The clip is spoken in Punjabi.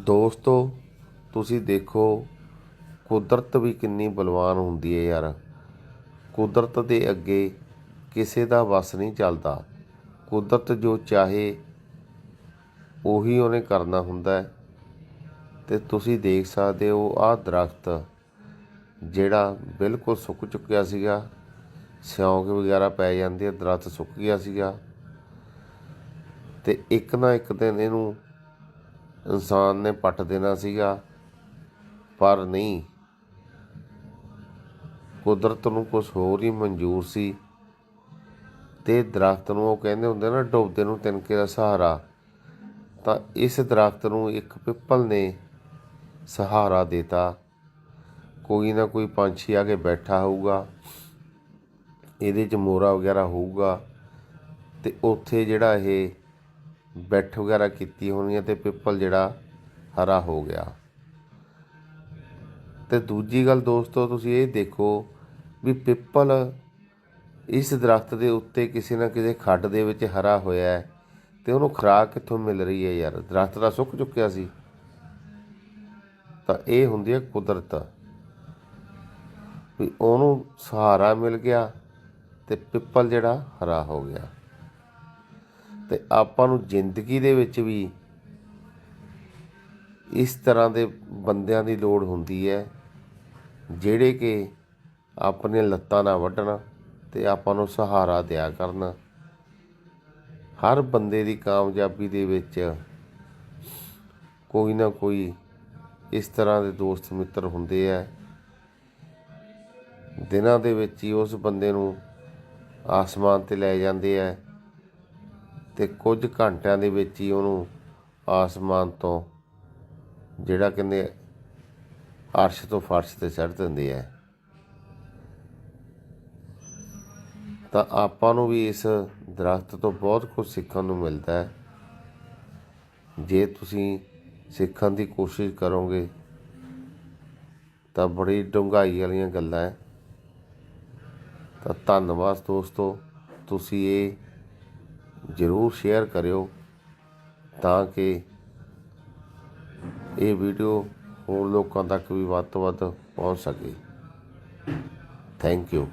ਦੋਸਤੋ, ਤੁਸੀਂ ਦੇਖੋ, ਕੁਦਰਤ ਵੀ ਕਿੰਨੀ ਬਲਵਾਨ ਹੁੰਦੀ ਹੈ ਯਾਰ। ਕੁਦਰਤ ਦੇ ਅੱਗੇ ਕਿਸੇ ਦਾ ਵੱਸ ਨਹੀਂ ਚੱਲਦਾ। ਕੁਦਰਤ ਜੋ ਚਾਹੇ, ਉਹੀ ਉਹਨੇ ਕਰਨਾ ਹੁੰਦਾ ਹੈ ਤੇ ਤੁਸੀਂ ਦੇਖ ਸਕਦੇ ਹੋ, ਆਹ ਦਰਖਤ ਜਿਹੜਾ ਬਿਲਕੁਲ ਸੁੱਕ ਚੁੱਕਿਆ ਸੀਗਾ। ਸਿਉਂਕ ਵਗੈਰਾ ਪੈ ਜਾਂਦੇ ਆ ਦਰਖਤ ਸੁੱਕ ਗਿਆ ਸੀਗਾ। ਤੇ ਇੱਕ ਨਾ ਇੱਕ ਦਿਨ ਇਹਨੂੰ ਇਨਸਾਨ ਨੇ ਪੱਟ ਦੇਣਾ ਸੀਗਾ, ਪਰ ਨਹੀਂ। ਕੁਦਰਤ ਨੂੰ ਕੁਝ ਹੋਰ ਹੀ ਮਨਜ਼ੂਰ ਸੀ। ਤੇ ਦਰਖਤ ਨੂੰ ਉਹ ਕਹਿੰਦੇ ਹੁੰਦੇ ਨਾ, ਡੁੱਬਦੇ ਨੂੰ ਤਿਨਕੇ ਦਾ ਸਹਾਰਾ। ਤਾਂ ਇਸ ਦਰਖਤ ਨੂੰ ਇੱਕ ਪਿੱਪਲ ਨੇ ਸਹਾਰਾ ਦਿੱਤਾ। ਕੋਈ ਨਾ ਕੋਈ ਪੰਛੀ ਆ ਕੇ ਬੈਠਾ ਹੋਊਗਾ। ਇਹਦੇ ਚ ਮੋਰਾ ਵਗੈਰਾ ਹੋਊਗਾ। ਤੇ ਉੱਥੇ ਜਿਹੜਾ ਇਹ ਬੈਠ ਵਗੈਰਾ ਕੀਤੀ ਹੋਣੀ ਹੈ ਤੇ ਪਿੱਪਲ ਜਿਹੜਾ ਹਰਾ ਹੋ ਗਿਆ। ਤੇ ਦੂਜੀ ਗੱਲ ਦੋਸਤੋ, ਤੁਸੀਂ ਇਹ ਦੇਖੋ ਵੀ ਪਿੱਪਲ ਇਸ ਦਰਖਤ ਦੇ ਉੱਤੇ ਕਿਸੇ ਨਾ ਕਿਸੇ ਖੱਡ ਦੇ ਵਿੱਚ ਹਰਾ ਹੋਇਆ ਹੈ ਤੇ ਉਹਨੂੰ ਖੁਰਾਕ ਕਿੱਥੋਂ ਮਿਲ ਰਹੀ ਹੈ ਯਾਰ? ਦਰਖਤ ਦਾ ਸੁੱਕ ਚੁੱਕਿਆ ਸੀ। ਤਾਂ ਇਹ ਹੁੰਦੀ ਹੈ ਕੁਦਰਤ। ਵੀ ਉਹਨੂੰ ਸਹਾਰਾ ਮਿਲ ਗਿਆ ਤੇ ਪਿੱਪਲ ਜਿਹੜਾ ਹਰਾ ਹੋ ਗਿਆ। ਤੇ ਆਪਾਂ ਨੂੰ ਜ਼ਿੰਦਗੀ ਦੇ ਵਿੱਚ ਵੀ ਇਸ ਤਰ੍ਹਾਂ ਦੇ ਬੰਦਿਆਂ ਦੀ ਲੋੜ ਹੁੰਦੀ ਹੈ, ਜਿਹੜੇ ਕਿ ਆਪਣੀਆਂ ਲੱਤਾਂ ਨਾ ਵੱਢਣ ਤੇ ਆਪਾਂ ਨੂੰ ਸਹਾਰਾ ਦਿਆ ਕਰਨ। ਹਰ ਬੰਦੇ ਦੀ ਕਾਮਯਾਬੀ ਦੇ ਵਿੱਚ ਕੋਈ ਨਾ ਕੋਈ ਇਸ ਤਰ੍ਹਾਂ ਦੇ ਦੋਸਤ ਮਿੱਤਰ ਹੁੰਦੇ ਆ। ਦਿਨਾਂ ਦੇ ਵਿੱਚ ਹੀ ਉਸ ਬੰਦੇ ਨੂੰ ਆਸਮਾਨ ਤੇ ਲੈ ਜਾਂਦੇ ਆ। ਤੇ ਕੁਝ ਘੰਟਿਆਂ ਦੇ ਵਿੱਚ ਹੀ ਉਹਨੂੰ ਆਸਮਾਨ ਤੋਂ ਜਿਹੜਾ ਕਹਿੰਦੇ ਅਰਸ਼ ਤੋਂ ਫਰਸ਼ ਤੇ ਚੜ੍ਹ ਦਿੰਦੇ ਆ। ਤਾਂ ਆਪਾਂ ਨੂੰ ਵੀ ਇਸ ਦਰਖਤ ਤੋਂ ਬਹੁਤ ਕੁਝ ਸਿੱਖਣ ਨੂੰ ਮਿਲਦਾ ਹੈ। ਜੇ ਤੁਸੀਂ ਸਿੱਖਣ ਦੀ ਕੋਸ਼ਿਸ਼ ਕਰੋਗੇ, ਤਾਂ ਬੜੀ ਡੂੰਘਾਈ ਵਾਲੀਆਂ ਗੱਲਾਂ ਹੈ। ਤਾਂ ਧੰਨਵਾਦ ਦੋਸਤੋ, ਤੁਸੀਂ ਇਹ ਜ਼ਰੂਰ ਸ਼ੇਅਰ ਕਰਿਓ ਤਾਂ ਕਿ ਇਹ ਵੀਡੀਓ ਹੋਰ ਲੋਕਾਂ ਤੱਕ ਵੀ ਵੱਧ ਤੋਂ ਵੱਧ ਪਹੁੰਚ ਸਕੇ। Thank you